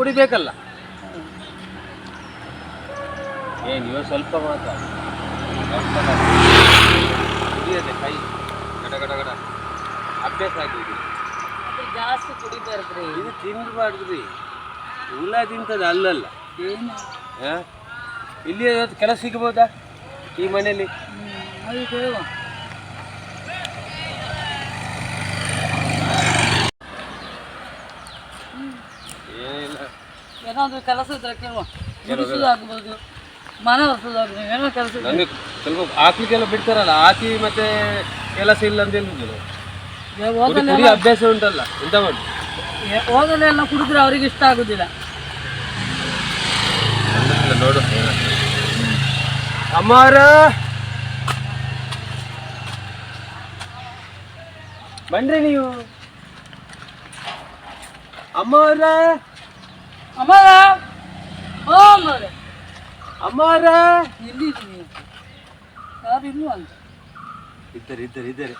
ಕುಡಿಬೇಕಲ್ಲ. ಏನು ನೀವು ಸ್ವಲ್ಪ ಮಾತ್ರ. ಕುಡಿಯದೆ ಕೈ. ಗಡ ಗಡ ಗಡ. ಅಭ್ಯಾಸ ಆಗಿದೆ. ಜಾಸ್ತಿ ಕುಡಿಬಾರ್ದ್ರಿ ಇದು ತಿನ್ಬಾರ್ದ್ರಿ. ಹುಲ ತಿಂತದ ಅಲ್ಲಲ್ಲ? ಇಲ್ಲಿ ಇವತ್ತು ಕೆಲಸ ಸಿಗ್ಬೋದಾ? ಈ ಮನೆಯಲ್ಲಿ ಹ್ಮ್, ಅದು ಕೇಳುವ ಏನಿಲ್ಲ ಏನಾದ್ರು ಕೆಲಸ ಇದ್ರೆ ಕೇಳುವ. ಗುಡಿಸೋದು ಆಗ್ಬೋದು ಮನೆ ಒರೆಸೋದಾಗ್ಬೋದು ಏನೋ ಕೆಲಸ ನನಗೆ ಸ್ವಲ್ಪ ಹಾಕ್ಲಿಕ್ಕೆಲ್ಲ ಬಿಡ್ತಾರಲ್ಲ ಹಾಕಿ ಮತ್ತೆ ಕೆಲಸ ಇಲ್ಲ ಅಂತ ಹೇಳಿದ್ರು ಕುಡಿ ಅಭ್ಯಾಸ ಉಂಟಲ್ಲ ಎಂತ ಮಾಡಿ ಎಲ್ಲ ಕುಡಿದ್ರೆ ಅವರಿಗೆ ಇಷ್ಟ ಆಗುದಿಲ್ಲ. ನೋಡು. ಅಮ್ಮಾರ! ಬನ್ರಿ ನೀವು. ಅಮ್ಮಾರ! ಅಮ್ಮರ ಓ ಅಮ್ಮರ ಅಮ್ಮಾರ ಎಲ್ಲಿದ್ದೀರಿ ನೀವು ಯಾರು ಇಲ್ವಾ ಅಂತ ಇದ್ದಾರೆ ಇದ್ದಾರೆ ಇದ್ದಾರೆ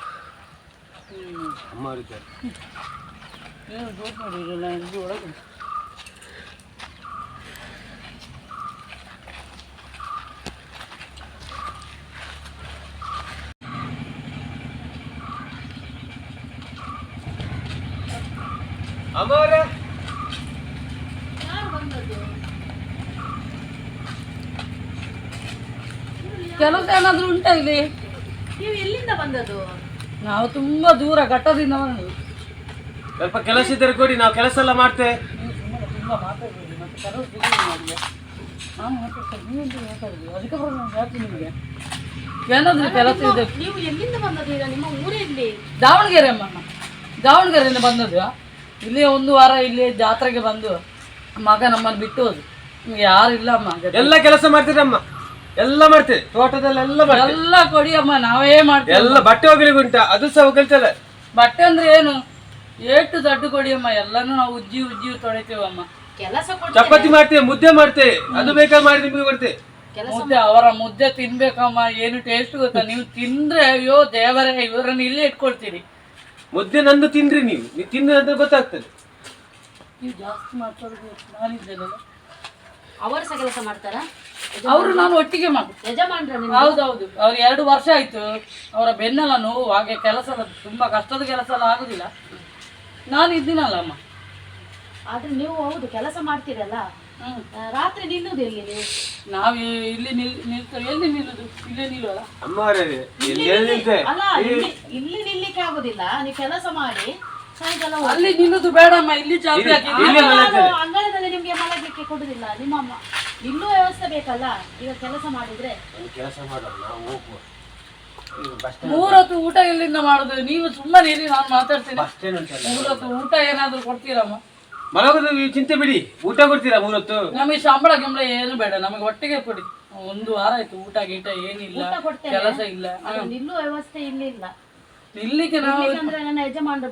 ಹ್ಮ್ ಅಮ್ಮವ್ರು ಇದ್ದಾರೆ ಏನು ಜೋಕ್ ಮಾಡಿರಲ್ಲ ಇದು ಒಳಗೆ ಅಮ್ಮಾರ ಕೆಲಸ ಏನಾದರೂ ಉಂಟಾ ಇಲ್ಲಿ? ನೀವು ಎಲ್ಲಿಂದ ಬಂದದ್ದು? ನಾವು ತುಂಬಾ ದೂರ ಘಟ್ಟದಿಂದ ಬಂದದ್ದು ಸ್ವಲ್ಪ ಕೆಲಸ ಇದ್ದರೆ ಕೊಡಿ ನಾವು ಕೆಲಸ ಎಲ್ಲ ಮಾಡ್ತೇವೆ. ನೀವು ಸುಮ್ಮನೆ ತುಂಬ ಮಾತಾಡ್ಬೇಡಿ ಮತ್ತೆ ಕೆಲಸ ಸಿಗುದಿಲ್ಲ ನಮಗೆ. ನಾನು ಮಾತಾಡ್ತೇನೆ ನೀವೆಂತ ಮಾತಾಡೋದು? ಅದಕ್ಕೆ ಬರೋಣ ನಾನು ಹೇಳ್ತೀನಿ ನಿಮಗೆ. ಏನಾದರೂ ಕೆಲಸ ಇದೆ. ನೀವು ಎಲ್ಲಿಂದ ಬಂದದ್ದು ಈಗ? ನಿಮ್ಮ ಊರಲ್ಲಿ ದಾವಣಗೆರೆ ಅಮ್ಮ. ದಾವಣಗೆರೆಯಿಂದ ಬಂದದ್ದು. ಇಲ್ಲಿ ಒಂದು ವಾರ ಇಲ್ಲಿ ಜಾತ್ರೆಗೆ ಬಂದು ಮಗ ನಮ್ಮನ್ನು ಬಿಟ್ಟು ಹೋದ್ರು. ನಿಮ್ಗೆ ಯಾರು ಇಲ್ಲ ಅಮ್ಮ ಎಲ್ಲ ಕೆಲಸ ಮಾಡ್ತೀರಮ್ಮ ಎಲ್ಲ ಮಾಡ್ತೇವೆ ತೋಟದಲ್ಲೆಲ್ಲ ಮಾಡ್ತೇವೆ. ಎಲ್ಲ ಕೊಡಿ ಅಮ್ಮ ನಾವೇ ಮಾಡ್ತೇವೆ. ಎಲ್ಲ ಬಟ್ಟೆ ಹೋಗ್ಲಿಕ್ಕೆ ಗುಂಟ ಅದು ಸಹ ಒಗಲ್ತಲ್ಲ ಬಟ್ಟೆ ಅಂದ್ರೆ ಏನು? ಎಷ್ಟು ದಡ್ಡು ಕೊಡಿ ಅಮ್ಮ ಎಲ್ಲಾನು ನಾವು ಉಜ್ಜಿ ಉಜ್ಜಿ ತೊಳಿತೇವಮ್ಮ ಕೆಲಸ ಚಪಾತಿ ಮಾಡ್ತೇವೆ ಮುದ್ದೆ ಮಾಡ್ತೇವೆ ಅದು ಬೇಕಾದ್ರೆ ಮಾಡಿ ನಿಮಗೆ ಕೊಡ್ತೇವೆ. ಮುದ್ದೆ ಅವರ ಮುದ್ದೆ ತಿನ್ಬೇಕಮ್ಮ ಏನು ಟೇಸ್ಟ್ ಗೊತ್ತಾ? ನೀವು ತಿಂದ್ರೆ ಅಯ್ಯೋ ದೇವರೇ ಇವರನ್ನ ಇಲ್ಲೇ ಇಟ್ಕೊಳ್ತೀರಿ. ಮುದ್ದೆ ನಂದು ತಿನ್ರಿ ನೀವು ನೀವು ತಿಂದ್ರೆ ಅಂತ ಗೊತ್ತಾಗ್ತದೆ. ನೀವು ಜಾಸ್ತಿ ಮಾತಾಡೋದು ನಾನಿದ್ದೇನಲ್ಲ? ಅವರು ಸಹ ಕೆಲಸ ಮಾಡ್ತಾರ? ಅವರು ನಾನು ಒಟ್ಟಿಗೆ ಮಾಡು ಯಜಮಾನ್ರ ಹೌದೌದು. ಅವ್ರು ಎರಡು ವರ್ಷ ಆಯ್ತು. ಅವರ ಬೆನ್ನೆಲ್ಲ ನೋವು ಹಾಗೆ ಕೆಲಸ ತುಂಬಾ ಕಷ್ಟದ ಕೆಲಸ ಎಲ್ಲ ಆಗುದಿಲ್ಲ. ನಾನು ಇದ್ದೀನಲ್ಲ ಅಮ್ಮ ಆದ್ರೆ ನೀವು ಹೌದು ಕೆಲಸ ಮಾಡ್ತೀರಲ್ಲ? ಹ್ಮ್. ರಾತ್ರಿ ನಿಲ್ಲುದು ಎಲ್ಲಿ ನೀವು? ನಾವು ಇಲ್ಲಿ ನಿಲ್ ನಿಲ್ತೇವೆ ಎಲ್ಲಿ ನಿಲ್ಲುದು? ಇಲ್ಲೇ ನಿಲ್ಲುವಲ್ಲ? ಅಮ್ಮವರೇ ಎಲ್ಲಿ ನಿಂತೆ ಅಲ್ಲ ಇಲ್ಲಿ ಇಲ್ಲಿ ನಿಲ್ಲಿಕ್ಕೆ ಆಗುದಿಲ್ಲ. ನೀವು ಕೆಲಸ ಮಾಡಿ. ಸಾಯಂಕಾಲ ಹೋಗಿ. ಅಲ್ಲಿ ನಿಲ್ಲುದು ಬೇಡಮ್ಮ ಇಲ್ಲಿ ಚಾಪಿ ಹಾಕಿ ಇಲ್ಲಿ ನಾನು ಮಲಗ್ತೇವೆ. ಅಂಗಳದಲ್ಲಿ ನಿಮ್ಗೆ ಮಲಗಲಿಕ್ಕೆ ಕೊಡುದಿಲ್ಲ ನಿಮ್ಮ ಅಮ್ಮ. ಇಲ್ಲೂ ವ್ಯವಸ್ಥೆ ಬೇಕಲ್ಲ ಈಗ ಕೆಲಸ ಮಾಡಿದ್ರೆ? ಕೆಲಸ ಮಾಡೋಣ ನಾವು ಹೋಗುವ ಬಸ್ ಮೂರೊತ್ತು ಊಟ ಇಲ್ಲಿಂದ ಮಾಡುದು? ನೀವು ಸುಮ್ಮನೆ ಇರಿ ನಾನು ಮಾತಾಡ್ತೀನಿ. ಬಸ್ ಸ್ಟ್ಯಾಂಡ್ ಮೂರೊತ್ತು ಊಟ ಏನಾದ್ರೂ ಕೊಡ್ತೀರಮ್ಮ? ಮಲಗೋದು ನೀವು ಚಿಂತೆ ಬಿಡಿ. ಊಟ ಕೊಡ್ತೀರಾ ಮೂರೊತ್ತು ನಮಗೆ ಸಂಬಳ ಗಿಂಬಳ ಏನು ಬೇಡ ನಮಗೆ ಒಟ್ಟಿಗೆ ಕೊಡಿ. ಒಂದು ವಾರ ಆಯ್ತು ಊಟ ಗೀಟ ಏನಿಲ್ಲ ಊಟ ಕೊಡ್ತೇನೆ. ಕೆಲಸ ಇಲ್ಲ. ಅದು ನಿಲ್ಲುವ ವ್ಯವಸ್ಥೆ ಇಲ್ಲಿ ಇಲ್ಲ. ಇಲ್ಲಿಗೆ ನಾವು ನನ್ನ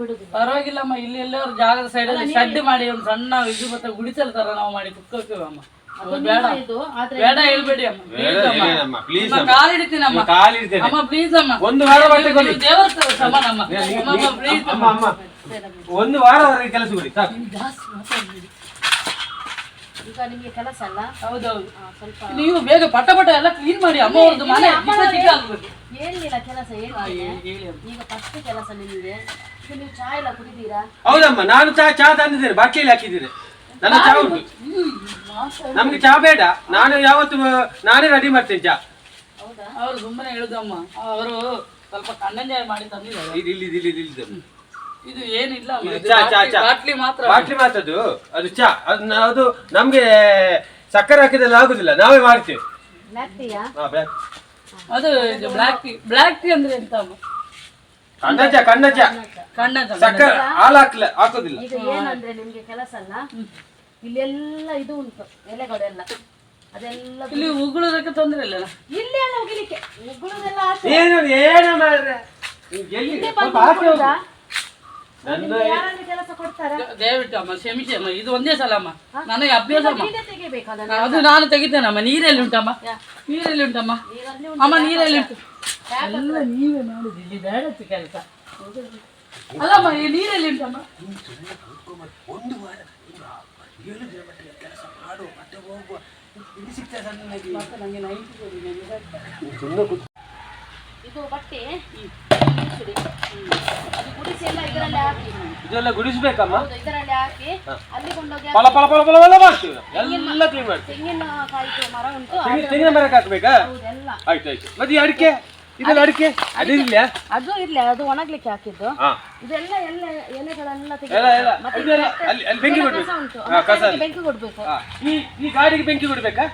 ಬಿಡುದಿಲ್ಲ. ಪರವಾಗಿಲ್ಲಮ್ಮ ಇಲ್ಲಿ ಎಲ್ಲರೂ ಜಾಗದ ಸೈಡಲ್ಲಿ ಶೆಡ್ ಮಾಡಿ ಒಂದು ಸಣ್ಣ ಇದು ಮತ್ತೆ ಗುಡಿಸಲ್ ತರ ನಾವು ಮಾಡಿ ಕುತ್ಕೋತೀವಮ್ಮ ಅದು ಬೇಡ. ಇದು ಆದ್ರೆ ಬೇಡ ಹೇಳ್ಬೇಡಿ ಅಮ್ಮ. ಪ್ಲೀಸ್ ಅಮ್ಮ ಏನಮ್ಮ ಪ್ಲೀಸ್ ನಿಮ್ಮ ಕಾಲಿಡ್ತೀನಮ್ಮ ಅಮ್ಮ ಪ್ಲೀಸ್ ಅಮ್ಮ. ಒಂದು ವಾರ ಬಟ್ಟೆ ಸಮಾನಮ್ಮ. ಅಮ್ಮ ಪ್ಲೀಸ್ ಅಮ್ಮ ಅಮ್ಮ. ಒಂದು ವಾರವರೆಗೆ ಕೆಲಸ ಕೊಡಿ ಸಾಕು. ಈಗ ನಿಮ್ಗೆ ಕೆಲಸ ಅಲ್ಲ? ಹೌದೌದು. ಆ, ಸ್ವಲ್ಪ ನೀವು ಬೇಗ ಪಟ ಪಟ ಎಲ್ಲ ಕ್ಲೀನ್ ಮಾಡಿ ಅಮ್ಮ ಅವ್ರದ್ದು ಮನೆ ಏನಿಲ್ಲ ಕೆಲಸ ಹೇಳಿ ಈಗ ಫಸ್ಟ್ ಕೆಲಸ ನಿಮಗೆ. ಈಗ ನೀವು ಚಾ ಎಲ್ಲ ಕುಡಿದೀರಾ? ಹೌದಮ್ಮ ನಾನು ಚಾ ಚಾ ತಂದಿದ್ದೇನೆ. ಬಾಟ್ಲಿಯಲ್ಲಿ ಹಾಕಿದ್ದೇನೆ ನನ್ನ ಚಾ ಉಂಟು. ನಮ್ಗೆ ಚಾ ಬೇಡ. ನಾನು ಯಾವತ್ತು ನಾನೇ ರೆಡಿ ಮಾಡ್ತೇನೆ ಚಾ. ಹೌದಾ? ಅವ್ರು ಸುಮ್ಮನೆ ಹೇಳುದಮ್ಮ. ಅವರು ಸ್ವಲ್ಪ ಕಣ್ಣಂಜಾಯ ಮಾಡಿ ತಂದಿದ್ದಾರೆ. ಇಲ್ಲಿ ಇಲ್ಲಿ ಇಲ್ಲಿ ಇಲ್ಲಿ. ಇದು ಏನಿಲ್ಲ ಇದು ಇದು ಚಾ, ಚಾ, ಬಾಟ್ಲಿ- ಚಾ. ಬಾಟ್ಲಿ ಮಾತ್ರ. ಬಾಟ್ಲಿ ಮಾತದ್ದು ಅದು ಚಾ ಅದು ನ- ಅದು ನಮ್ಗೆ ಸಕ್ಕರೆ ಹಾಕಿದ್ರೆ ಆಗುದಿಲ್ಲ ನಾವೇ ಮಾಡ್ತೇವೆ. ಬ್ಲ್ಯಾಕ್ ಹಾ, ಬ್ಯಾ- ಅದು ಬ್ಲಾಕ್ ಟೀ ಬ್ಲಾಕ್ ಟೀ ಅಂದ್ರೆ ಎಂತ ಅಮ್ಮ? ಕಣ್ಣ ಚಾ ಕಣ್ಣ ಚಾ. ಸಕ್ಕರೆ ಹಾಲು ಹಾಕ್ಲ ಹಾಕುದಿಲ್ಲ. ಈಗ ಏನಂದ್ರೆ ನಿಮ್ಗೆ ಕೆಲಸ ಅಲ್ಲ? ಇಲ್ಲೆಲ್ಲ ಇದು ಉಂಟು ಎಲೆಗಳೆಲ್ಲ. ಅದೆಲ್ಲ ಇಲ್ಲಿ ಉಗುಳೋದಕ್ಕೆ ತೊಂದ್ರೆ ಇಲ್ಲ ಇಲ್ಲಿ ಎಲ್ಲ ಹೋಗ್ಲಿಕ್ಕೆ ಉಗುಳುದೆಲ್ಲ ಆಚೆ. ಏನು ಏನು ಮಾಡ್ರೆ? ಎಲ್ಲಿ? ಸ್ವಲ್ಪ ಆಚೆ ಹೋಗು. ನನ್ನ ನಿಮ್ಗೆ ಯಾರಾದ್ರೂ ಕೆಲಸ ಕೊಡ್ತಾರ ದಯವಿಟ್ಟು ಅಮ್ಮ ಕ್ಷಮಿಸಿ ಅಮ್ಮ ಇದು ಒಂದೇ ಸಲ ಅಮ್ಮ ನನಗೆ ಅಭ್ಯಾಸ ಅಮ್ಮ ನೀನೇ ಅದು ನಾನು ತೆಗಿತೇನಮ್ಮ ನೀರೆಲ್ಲಿ ಉಂಟಮ್ಮ ನೀರೆಲ್ಲಿ ಉಂಟಮ್ಮ ಅಮ್ಮ ನೀರೆಲ್ಲಿ ಉಂಟು ಎಲ್ಲ ನೀವೇ ಮಾಡುದು ಇಲ್ಲಿ ಬೇಡತ್ತು ಕೆಲಸ ಅಲ್ಲಮ್ಮ ಈ ನೀರಲ್ಲಿ ಉಂಟಮ್ಮ ಒಂದು ವಾರ ಏಳು ದಿನ ಮಟ್ಟಿಗೆ ಕೆಲಸ ಮಾಡು ಮತ್ತೆ ಹೋಗುವ ಇಲ್ಲಿ ಸಿಗ್ತದೆ ಮತ್ತೆ ನನಗೆ ನೈಟ್ ಸುಮ್ಮನೆ ಇದು ಬಟ್ಟೆ. ಗುಡಿಸಿಡಿ. ಅದು ಗುಡಿಸಿ ಎಲ್ಲ ಇದರಲ್ಲಿ ಹಾಕಿ. ಇದೆಲ್ಲ ಗುಡಿಸ್ಬೇಕಮ್ಮ? ಹೌದು ಇದರಲ್ಲಿ ಹಾಕಿ. ಅಲ್ಲಿ ಕೊಂಡೋಗಿ ಪಲ ಪಲ ಪಲ ಪಲ ಪಲ ಮಾಡ್ತೀವಿ. ಎಲ್ಲ ಕ್ಲೀನ್ ಮಾಡ್ತೀವಿ. ತೆಂಗಿನಕಾಯಿ ಮರ ಉಂಟು. ತೆಂಗಿನ ತೆಂಗಿನ ಮರಕ್ಕೆ ಹಾಕ್ಬೇಕಾ? ಹೌದೆಲ್ಲ ಆಯ್ತು ಆಯ್ತು. ಮತ್ತೆ ಈ ಅಡಿಕೆ? ಇದೆಲ್ಲ ಅಡಿಕೆ? ಅದಿರ್ಲಿಯಾ ಅದು ಇರ್ಲಿ ಅದು ಒಣಗ್ಲಿಕ್ಕೆ ಹಾಕಿದ್ದು. ಇದೆಲ್ಲ ಎಲ್ಲ ಎಲೆಗಳೆಲ್ಲ ಎಲ್ಲ ಎಲ್ಲ. ಅಲ್ಲಿ ಬೆಂಕಿ ಕೊಡ್ಬೇಕು. ಹಾ ಕಸ ಬೆಂಕಿ ಕೊಡ್ಬೇಕು. ಈ ಈ ಗಾಡಿಗೆ ಬೆಂಕಿ ಕೊಡ್ಬೇಕಾ?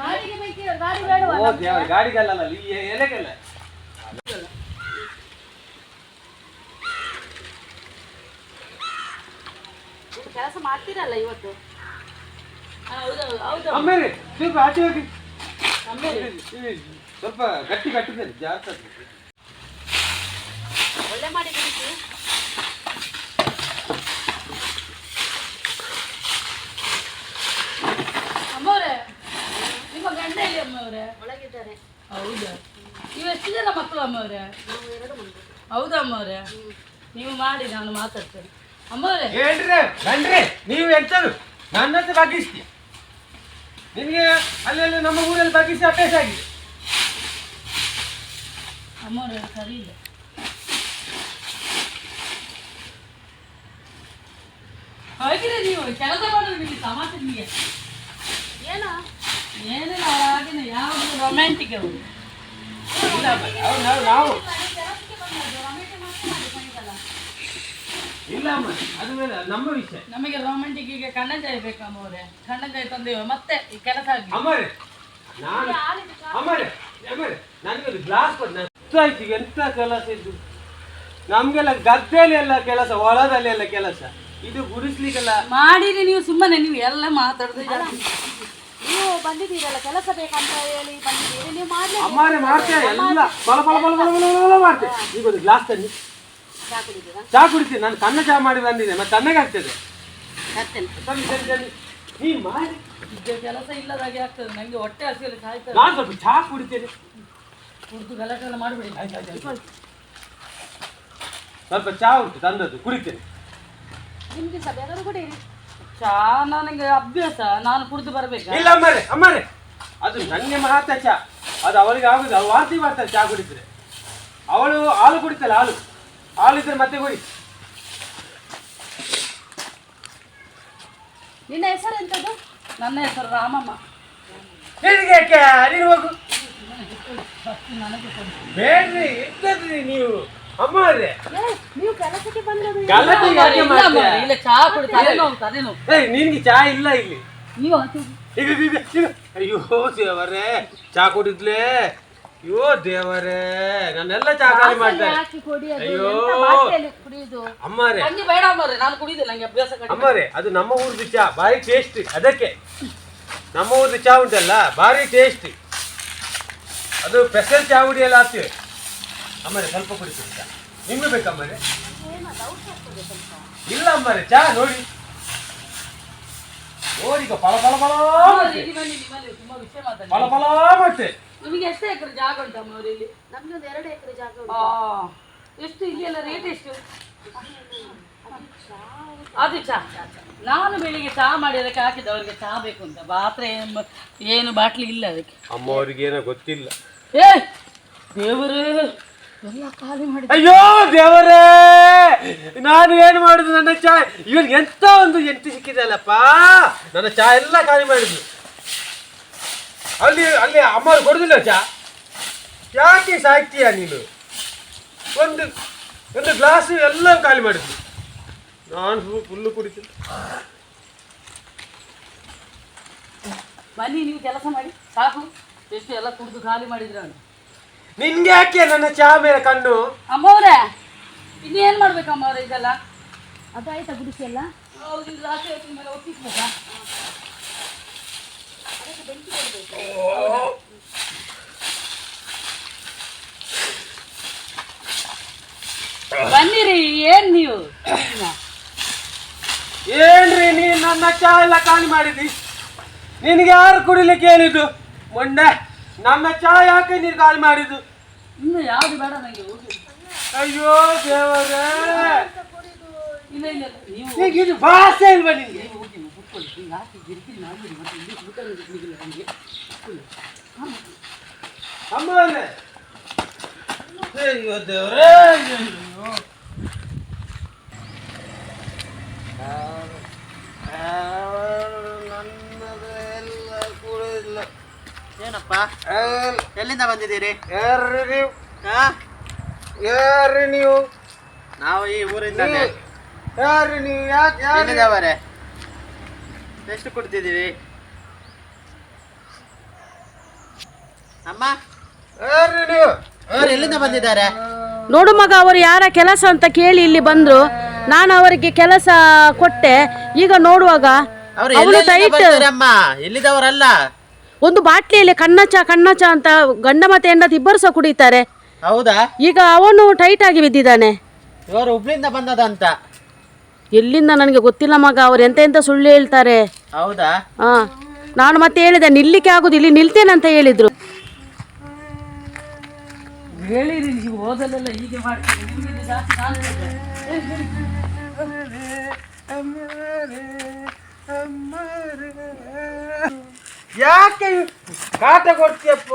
ಗಾಡಿಗೆ ಬೆಂಕಿ ಗಾಡಿ ಬೇಡವಾ ಓ ದೇವ್ರ ಗಾಡಿಗೆಲ್ಲ ಈ ಎಲೆಗೆಲ್ಲ. ಕೆಲಸ ಮಾಡ್ತೀರಲ್ಲ ಇವತ್ತು? ಹೌದು ಹೌದು. ಅಮ್ಮೇರಿ ಸ್ವಲ್ಪ ಆಚೆ ಹೋಗಿ. ಸ್ವಲ್ಪ ಗಟ್ಟಿ ಕಟ್ಟಿದ್ದಾರೆ ಜಾಸ್ತಿ. ಒಳ್ಳೆ ಮಾಡಿ ಗುಡಿಸಿ ಅಮ್ಮವ್ರೆ ನಿಮ್ಮ ಗಂಡ ಇಲ್ಲಿ ಅಮ್ಮವ್ರೆ? ಒಳಗಿದ್ದಾರೆ. ಹೌದಾ. ನೀವು ಎಷ್ಟು ಜನ ಮಕ್ಕಳು ಅಮ್ಮವ್ರೆ? ಹೌದಾ ಅಮ್ಮವ್ರೆ ನೀವು ಮಾಡಿ ನಾನು ಮಾತಾಡ್ತೇನೆ. ಅಮ್ಮವ್ರೆ. ಹೇಳ್ರಿ ಗಂಡ್ರಿ ನೀವು ಎಂತದು? ನನ್ನ ಹತ್ರ ಭಾಗಿಸ್ತೀಯ ನಿಮಗೆ ಅಲ್ಲೆಲ್ಲ ನಮ್ಮ ಊರಲ್ಲಿ ಭಾಗಿಸಿ ಅಭ್ಯಾಸ ಆಗಿದೆ. ಅಮ್ಮವ್ರೆ ಸರಿ ಇಲ್ಲ ಹಾಗಿದೆ ನೀವು ಕೆಲಸ ಮಾಡೋದು ನಿಮಗೆ ಸಮಾಜ ನಿಮಗೆ. ಏನ? ಏನಿಲ್ಲ ಹಾಗೇನೆ ಯಾವುದು ರೊಮ್ಯಾಂಟಿಕ್ ಅವ್ರು ನಾವು ನಾವು ಇಲ್ಲ ಅಮ್ಮ ಅದು ಮೇಲೆ ನಮ್ಮ ವಿಷಯ. ನಮಗೆ ರೊಮ್ಯಾಂಟಿಕ್ ಈಗ ಕಣ್ಣಜಾಯಿ ಬೇಕು ಅಮ್ಮವ್ರೆ. ಕಣ್ಣಂಜಾಯ ತಂದೇವೆ ಮತ್ತೆ ಈ ಕೆಲಸ ಆಗಿ. ಅಮ್ಮರೇ ನಾನು ಅಮ್ಮರೇ ಅಮ್ಮರೇ ನನಗೊಂದು ಗ್ಲಾಸ್ ಕೊಟ್ಟು ಆಯ್ತು ಈಗ ಎಂತ ಕೆಲಸ ಇದು? ನಮ್ಗೆಲ್ಲ ಗದ್ದೆಯಲ್ಲಿ ಎಲ್ಲ ಕೆಲಸ ಹೊಲದಲ್ಲಿ ಎಲ್ಲ ಕೆಲಸ. ಇದು ಗುಡಿಸ್ಲಿಕ್ಕೆಲ್ಲ ಮಾಡಿರಿ ನೀವು ಸುಮ್ಮನೆ ನೀವು ಎಲ್ಲ ಮಾತಾಡೋದು ಜಾಸ್ತಿ. ನೀವು ಬಂದಿದ್ದೀರಲ್ಲ ಕೆಲಸ ಬೇಕಂತ ಹೇಳಿ ಬಂದಿದ್ದೀರಿ. ನೀವು ಮಾಡ್ತೇವೆ ಎಲ್ಲ ಬಲ ಬಲ ಬಲ ಬಲ ಬಲ ಬಲ ಮಾಡ್ತೇವೆ ಈಗ ಒಂದು ಗ್ಲಾಸ್ ತನ್ನಿ. ಚಾ ಕುಡಿತೀನಿ ನಾನು ಕನ್ನ ಚಾ ಮಾಡಿ ಬಂದಿದ್ದೆ ಮತ್ತೆ ತಣ್ಣಗೆ ಆಗ್ತದೆ. ತರ್ತೇನೆ. ತನ್ನಿ ತನ್ನಿ ತನ್ನಿ ನೀನು ಮಾಡಿ. ಈಗ ಕೆಲಸ ಇಲ್ಲದಾಗೆ ಆಗ್ತದೆ ನಂಗೆ ಹೊಟ್ಟೆ ಹಸಿಯಲ್ಲಿ ಸಾಯ್ತದೆ ನಾನು ಸ್ವಲ್ಪ ಚಾ ಕುಡಿತೇನೆ. ಕುಡ್ದು ಗಲಾಟೆ ಎಲ್ಲ ಮಾಡಬೇಡಿ. ಆಯ್ತು ಆಯ್ತು ಆಯ್ತು ಸ್ವಲ್ಪ ಚಾ ಉಂಟು ತಂದದ್ದು ಕುಡಿತೇನೆ. ನಿಮ್ಗೆ ಸಹ ಕುಡೀರಿ ಚಾ ನನಗೆ ಅಭ್ಯಾಸ ನಾನು ಕುಡಿದು ಬರ್ಬೇಕು? ಇಲ್ಲ ಅಮ್ಮಾರೆ ಅಮ್ಮರೇ ಅದು ನನಗೆ ಮಹಾತ ಚಾ. ಅದು ಅವಳಿಗೆ ಆಗುದು ಅವಳು ವಾಂತಿ ಮಾಡ್ತಾಳೆ ಚಾ ಕುಡಿದ್ರೆ. ಅವಳು ಹಾಲು ಕುಡಿತಾಳೆ ಹಾಲು. ಹಾಲು ಇದ್ರೆ ಮತ್ತೆ ಕುಡಿ. ನಿನ್ನ ಹೆಸರು ಎಂತದ್ದು ನನ್ನ ಹೆಸರು ರಾಮಮ್ಮ. ನಿನಗೆ ಯಾಕೆ? ನೀನು ಹೋಗು. ಬೇಡ್ರಿ ಎಂತದ್ರಿ ನೀವು. ಅಮ್ಮಾರೆ ಏ, ನೀವು ಕೆಲಸಕ್ಕೆ ಬಂದದ್ದು ಗಲಾಟೆ ಯಾಕೆ ಇಲ್ಲ ಮಾಡ್ತೀಯ? ಮಾರ್ರೆ, ಇಲ್ಲ ಚಾ ಕುಡಿ ತಲೆನೋವು ತಲೆನೋವು ಏಯ್ ನಿನ್ಗೆ ಚಾ ಇಲ್ಲ ಇಲ್ಲಿ ನೀವು ಹಾಕಿ ಈಗ ಈಗ ಈಗ ಅಯ್ಯೋ ದೇವರೇ ಚಾ ಕುಡಿದ್ಲೇ ಅಯ್ಯೋ ದೇವರೇ ನನ್ನೆಲ್ಲ ಚಾ ಖಾಲಿ ಮಾಡ್ತಾರೆ ಹಾಕಿ ಕುಡಿಯೋದು ಅಯ್ಯೋ. ಎಂತ ಬಾಟಲಿಯಲ್ಲಿ ಕುಡಿಯೋದು ಅಮ್ಮಾರೆ ನಂಗೆ ಬೇಡ ಮಾರ್ರೆ ನಾನು ಕುಡಿದೆ ನಂಗೆ ಅಭ್ಯಾಸ ಕಡಿಮೆ ಅಮ್ಮಾರೆ ಅದು ನಮ್ಮ ಊರ್ದು ಚಾ ಭಾರಿ ಟೇಸ್ಟ್ ಅದಕ್ಕೆ ನಮ್ಮ ಊರ್ದು ಚಾ ಉಂಟಲ್ಲ ಭಾರಿ ಟೇಸ್ಟ್ ಅದು ಸ್ಪೆಷಲ್ ಚಾ ಕುಡಿಯಲ್ಲ ಆಗ್ತೀವಿ ಅಮ್ಮಾರೆ ಸ್ವಲ್ಪ ಕುಡಿತೀವಿ ಚಾ ನಿಮ್ಗೆ ಬೇಕಮ್ಮನೆ ಇಲ್ಲ ಅಮ್ಮನೆ ಚಾ ನೋಡಿ. ಈಗ ಫಲ ಫಲ ಫಲ ಫಲ ಫಲ ಮತ್ತೆ. ನಿಮಗೆ ಎಷ್ಟು ಎಕರೆ ಜಾಗ ಉಂಟಮ್ಮ ಅವ್ರು ಇಲ್ಲಿ? ನಮ್ಗೆ ಒಂದು ಎರಡು ಎಕರೆ ಜಾಗ ಉಂಟು. ಆ, ಎಷ್ಟು ಇಲ್ಲಿ ಎಲ್ಲ ರೇಟ್ ಎಷ್ಟು? ಅದು ಚಾ. ನಾನು ಬೆಳಿಗ್ಗೆ ಚಾ ಮಾಡಿ ಅದಕ್ಕೆ ಹಾಕಿದ್ದು. ಅವರಿಗೆ ಚಾ ಬೇಕು ಅಂತ. ಪಾತ್ರೆ ಏನು- ಏನು ಬಾಟ್ಲಿ ಇಲ್ಲ ಅದಕ್ಕೆ. ಅಮ್ಮ ಅವ್ರಿಗೆ ಏನೋ ಗೊತ್ತಿಲ್ಲ. ಏ ದೇವರು. ಅಯ್ಯೋ ದೇವರೇ! ನಾನು ಏನು ಮಾಡುದು? ನನ್ನ ಚಾ ಇವನ್ ಎಂತ ಒಂದು ಎಂಟು ಸಿಕ್ಕಿದಲ್ಲಪ್ಪ ನನ್ನ ಚಾ ಎಲ್ಲ ಖಾಲಿ ಮಾಡಿದ್ವಿ ಅಲ್ಲಿ ಅಲ್ಲಿ ಅಮ್ಮರು ಕೊಡುದಿಲ್ಲ ಚಾ? ಯಾಕೆ ಸಾಯ್ತೀಯ ನೀನು? ಒಂದು ಒಂದು ಗ್ಲಾಸ್ ಎಲ್ಲ ಖಾಲಿ ಮಾಡಿದ್ವಿ ನಾನು ಫುಲ್ಲು ಕುಡಿತೀನಿ. ಬನ್ನಿ ನೀವು ಕೆಲಸ ಮಾಡಿ. ಸಾಕು. ಎಷ್ಟು ಎಲ್ಲ ಕುಡಿದು ಖಾಲಿ ಮಾಡಿದ್ರ ನಿನ್ಗೆ ಯಾಕೆ ನನ್ನ ಚಹಾ ಮೇಲೆ ಕಣ್ಣು? ಅಮ್ಮವ್ರೆ ಇನ್ನೇನ್ ಮಾಡ್ಬೇಕು ಅಮ್ಮವ್ರೆ ಇದೆಲ್ಲ? ಅದಾಯ್ತಾ ಗುಡಿಸಿ ಎಲ್ಲ? ಬನ್ನಿರಿ ಏನ್ ನೀವು? ಏನ್ರಿ ನೀನ್ ನನ್ನ ಚಾ ಎಲ್ಲ ಖಾಲಿ ಮಾಡಿದಿ? ನಿನಗೆ ಯಾರು ಕುಡಿಲಿಕ್ಕೆ ಹೇಳಿದ್ದು ಮೊನ್ನೆ. ನನ್ನ ಚಾ ಯಾಕೆ ನೀನು ಖಾಲಿ ಮಾಡಿದ್ದು ಇನ್ನು ಯಾವ್ದು ಬೇಡ ನನಗೆ ಹೋಗಿ ಅಯ್ಯೋ ದೇವರೇ ಇಲ್ಲ ಇಲ್ಲ ಇಲ್ಲ. ನೀವು ಈಗ ಇದು ಭಾಷೆ ಇಲ್ವಾ ನಿನ್ಗೆ ನೀವು ಹೋಗಿ ನೀವು ಕೂತ್ಕೊಳ್ಳಿ ನೀವು ಯಾಕೆ ಗಿರಿಕಿರಿ ಮಾಡಬೇಡಿ ಮತ್ತೆ ಇಲ್ಲಿ ಊಟ ನಿಲ್ಲಿಲ್ಲ ನನಗೆ ಅಮ್ಮವ್ರೆ ಅಯ್ಯೋ ದೇವರೇ ಅಯ್ಯೋ ನನ್ನದೆಲ್ಲ ಕೂಡ ಇಲ್ಲ ಏನಪ್ಪ ಎಲ್ಲಿಂದ ಬಂದಿದ್ದೀರಿ? ಯಾರ್ರಿ ನೀವು? ಹಾ? ಯಾರ್ರಿ ನೀವು? ನಾವು ಈ ಊರಿಂದ ನೀವು- ಯಾರ್ರಿ ನೀವು? ಯಾಕೆ ಯಾರು ಎಲ್ಲಿದವರೆ? ಎಷ್ಟು ಕೊಡ್ತಿದ್ದೀರಿ ಅಮ್ಮ? ಯಾರ್ರಿ ನೀವು? ಅವ್ರು ಎಲ್ಲಿಂದ ಬಂದಿದ್ದಾರೆ? ನೋಡು ಮಗ ಅವರು ಯಾರ ಕೆಲಸ ಅಂತ ಕೇಳಿ ಇಲ್ಲಿ ಬಂದ್ರು. ನಾನು ಅವರಿಗೆ ಕೆಲಸ ಕೊಟ್ಟೆ. ಈಗ ನೋಡುವಾಗ ಅವ್ರು ಅವಳು ಎಲ್ಲಿಂದ ಟೈಟ್ ಬರ್ತಾರೆ ಅಮ್ಮ ಎಲ್ಲಿದವರಲ್ಲ? ಒಂದು ಬಾಟ್ಲಿಯಲ್ಲಿ ಕಣ್ಣಚ ಕಣ್ಣಚ ಅಂತ ಗಂಡ ಮತ್ತೆ ಹೆಂಡತಿ ಇಬ್ಬರು ಸಹ ಕುಡಿತಾರೆ. ಹೌದಾ? ಈಗ ಅವನು ಟೈಟ್ ಆಗಿ ಬಿದ್ದಿದ್ದಾನೆ. ಇವರು ಹುಬ್ಳಿಂದ ಬಂದದಂತ ಎಲ್ಲಿಂದ ನನಗೆ ಗೊತ್ತಿಲ್ಲ ಮಗ ಅವ್ರು ಎಂತ ಎಂತ ಸುಳ್ಳು ಹೇಳ್ತಾರೆ. ಹೌದಾ? ಹಾ ನಾನು ಮತ್ತೆ ಹೇಳಿದೆ ನಿಲ್ಲಿಕ್ಕೆ ಆಗುದು ಇಲ್ಲಿ ನಿಲ್ತೇನೆ ಅಂತ ಹೇಳಿದ್ರು. ಹೇಳಿರಿ ನೀವು ಓದಲೆಲ್ಲ ಹೀಗೆ ಮಾಡ್ತೀರಿ ನಿಮಗೆ ಜಾಸ್ತಿ ನಾನು ಹೇಳಿದೆ. ಏ, ಬಿಡಿ. ಯಾಕೆ ಕಾಟ ಕೊಡ್ತೀಯಪ್ಪ?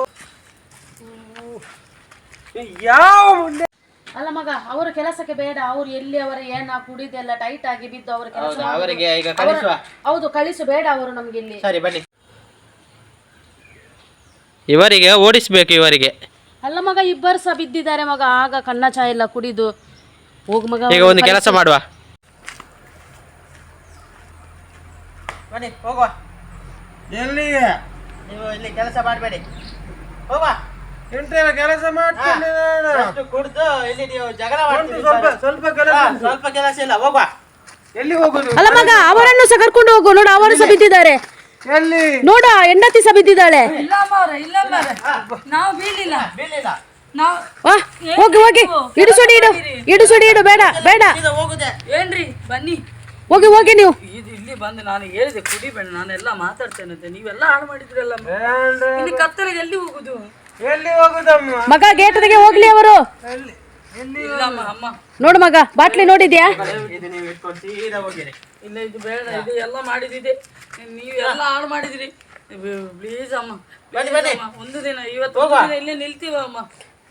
ಯಾವ ಮುಂದೆ ಅಲ್ಲ ಮಗ ಅವರ ಕೆಲಸಕ್ಕೆ ಬೇಡ. ಅವ್ರು ಎಲ್ಲಿ ಅವರ ಏನ ಕುಡಿದೆಲ್ಲ ಟೈಟ್ ಆಗಿ ಬಿದ್ದು ಅವರ ಕೆಲಸ ಹೌದಾ ಅವರಿಗೆ ಈಗ ಕಳಿಸುವ. ಹೌದು ಕಳಿಸು ಬೇಡ ಅವರು ನಮ್ಗೆ ಇಲ್ಲಿ. ಸರಿ ಬನ್ನಿ. ಇವರಿಗೆ ಓಡಿಸ್ಬೇಕು ಇವರಿಗೆ. ಅಲ್ಲ ಮಗ ಇಬ್ಬರು ಸಹ ಬಿದ್ದಿದ್ದಾರೆ ಮಗ. ಆಗ ಕಣ್ಣ ಚಾ ಎಲ್ಲ ಕುಡಿದು ಹೋಗು ಮಗ ಈಗ ಒಂದು ಕೆಲಸ ಮಾಡುವ. ಬನ್ನಿ ಹೋಗುವ. ಎಲ್ಲಿಗೆ? ನೀವು ಇಲ್ಲಿ ಕೆಲಸ ಮಾಡಬೇಡಿ. ಹೋಗ ಎಂತೆಲ್ಲ ಕೆಲಸ ಮಾಡ್ತೀನಿ ನಾನು. ಅಷ್ಟು ಕುಡ್ದು ಇಲ್ಲಿ ನೀವು ಜಗಳ ಒಂದು ಸ್ವಲ್ಪ ಸ್ವಲ್ಪ ಕೆಲಸ ಹಾ, ಉಂಟು. ಸ್ವಲ್ಪ ಕೆಲಸ ಇಲ್ಲ ಹೋಗುವ. ಎಲ್ಲಿ ಹೋಗುದು? ಅಲ್ಲ ಮಗ ಅವರನ್ನು ಸಹ ಕರ್ಕೊಂಡು ಹೋಗು. ನೋಡು ಅವರು ಸಹ ಬಿದ್ದಿದ್ದಾರೆ. ಎಲ್ಲಿ? ನೋಡ ಹೆಂಡತಿ ಸಹ ಬಿದ್ದಿದ್ದಾಳೆ. ಇಲ್ಲ ಮಾವ್ರೆ ಇಲ್ಲ ಮಾವ್ರೆ. ನಾವು ಬೀಳಿಲ್ಲ. ಬೀಳಿಲ್ಲ. ನಾವು ವಾ ಹೋಗಿ ಹೋಗಿ. ಇಡು ಸುಡಿ ಇಡು. ಇಡು ಸುಡಿ ಇಡು. ಬೇಡ ಬೇಡ. ಇದು ಹೋಗುದೆ? ಏನ್ರಿ ಬನ್ನಿ. ಹೋಗಿ ಹೋಗಿ ನೀವು. ಇದು ಇಲ್ಲಿ ಬಂದು ನಾನು ಹೇಳಿದೆ ಕುಡಿಬೇಡ ನಾನೆಲ್ಲ ಮಾತಾಡ್ತೇನೆ ಅಂತ ನೀವೆಲ್ಲ ಹಾಳು ಮಾಡಿದ್ರಲ್ಲ ಇಲ್ಲಿ ಕತ್ತಲೆ ಎಲ್ಲಿ ಹೋಗುದು? ಎಲ್ಲಿ ಹೋಗುದಮ್ಮ? ಮಗ ಗೇಟ್ ಹೋಗ್ಲಿ ಅವರು. ಎಲ್ಲಿ ಎಲ್ಲಿ ಅಮ್ಮ ನೋಡು ಮಗ ಬಾಟ್ಲಿ ನೋಡಿದ್ಯಾ? ಇದು ನೀವು ಇಟ್ಕೊಂಡು ಸೀದಾ ಹೋಗಿರಿ. ಇಲ್ಲ ಇದು ಬೇಡ ಇದು ಎಲ್ಲ ಮಾಡಿದಿದೆ ನೀವು ಎಲ್ಲ ಹಾಳು ಮಾಡಿದಿರಿ. ಪ್ಲೀಸ್ ಅಮ್ಮ ಬನ್ನಿ, ಬನ್ನಿ. ಅಮ್ಮ, ಒಂದು ದಿನ ಇವತ್ತು ಒಂದು ದಿನ ಇಲ್ಲೇ ನಿಲ್ತೀವ ಅಮ್ಮ?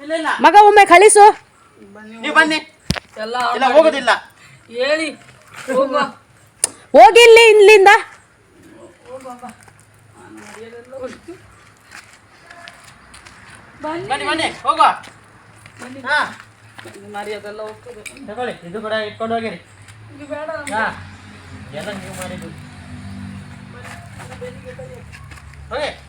ಇಲ್ಲ ಇಲ್ಲ ಮಗ ಒಮ್ಮೆ ಕಳಿಸು. ಬನ್ನಿ ನೀವು ಬನ್ನಿ. ಎಲ್ಲ ಹಾಳು ಇಲ್ಲ ಮಾಡಿದಿರಿ. ಹೋಗುದಿಲ್ಲ. ಹೇಳಿ ಹೋಗುವ. ಹೋಗಿ ಇಲ್ಲಿ ಇಲ್ಲಿಂದ. ಬನ್ನಿ. ಬನ್ನಿ ಬನ್ನಿ ಹೋಗುವ. ಹಾ. ಬನ್ನಿ, ಮರ್ಯಾದೆಲ್ಲ ಹೋಗ್ತದೆ. ತಗೊಳ್ಳಿ ಇದು ಕೂಡ ಇಟ್ಕೊಂಡು ಹೋಗಿರಿ. ಇದು ಬೇಡ. ಹಾ. ಎಲ್ಲ ನೀವು ಮಾಡಿದ್ದು. ಹೋಗಿ.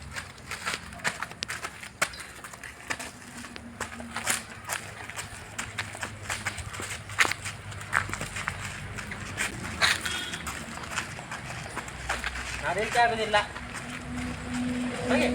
ಆಗುದಿಲ್ಲ ಹೋಗಿ.